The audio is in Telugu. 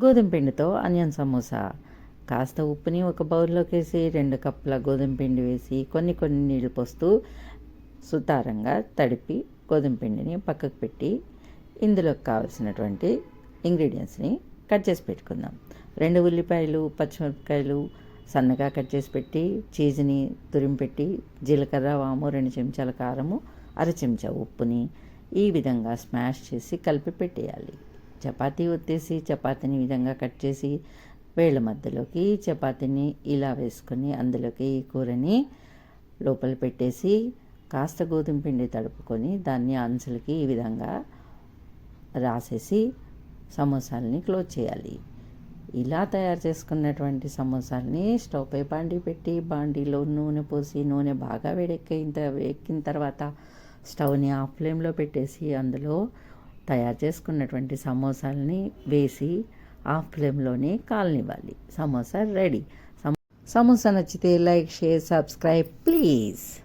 గోధుమ పిండితో ఆనియన్ సమోసా. కాస్త ఉప్పుని ఒక బౌల్లోకి వేసి రెండు కప్పుల గోధుమ పిండి వేసి కొన్ని కొన్ని నీళ్ళు పోస్తూ సుతారంగా తడిపి గోధుమ పిండిని పక్కకు పెట్టి ఇందులోకి కావాల్సినటువంటి ఇంగ్రీడియంట్స్ని కట్ చేసి పెట్టుకుందాం. రెండు ఉల్లిపాయలు పచ్చిమిరపకాయలు సన్నగా కట్ చేసి పెట్టి చీజ్ని తురిమి పెట్టి జీలకర్ర వాము రెండు చెంచాల కారము అర చెంచా ఉప్పుని ఈ విధంగా స్మాష్ చేసి కలిపి పెట్టేయాలి. చపాతీ ఒత్తేసి చపాతీని విధంగా కట్ చేసి వేళ్ళ మధ్యలోకి చపాతీని ఇలా వేసుకొని అందులోకి ఈ కూరని లోపల పెట్టేసి కాస్త గోధుమ పిండి తడుపుకొని దాన్ని అంచులకి ఈ విధంగా రాసేసి సమోసాలని క్లోజ్ చేయాలి. ఇలా తయారు చేసుకున్నటువంటి సమోసాలని స్టవ్ పై బాండి పెట్టి బాండీలో నూనె పోసి నూనె బాగా వేడెక్కిన ఎక్కిన తర్వాత స్టవ్ని ఆఫ్ ఫ్లేమ్లో పెట్టేసి అందులో తయారు చేసుకున్నటువంటి సమోసాలని వేసి ఆఫ్ ఫ్లేమ్లోనే కాలనివ్వాలి. సమోసా రెడీ. సమోసా నచ్చితే లైక్ షేర్ సబ్స్క్రైబ్ ప్లీజ్.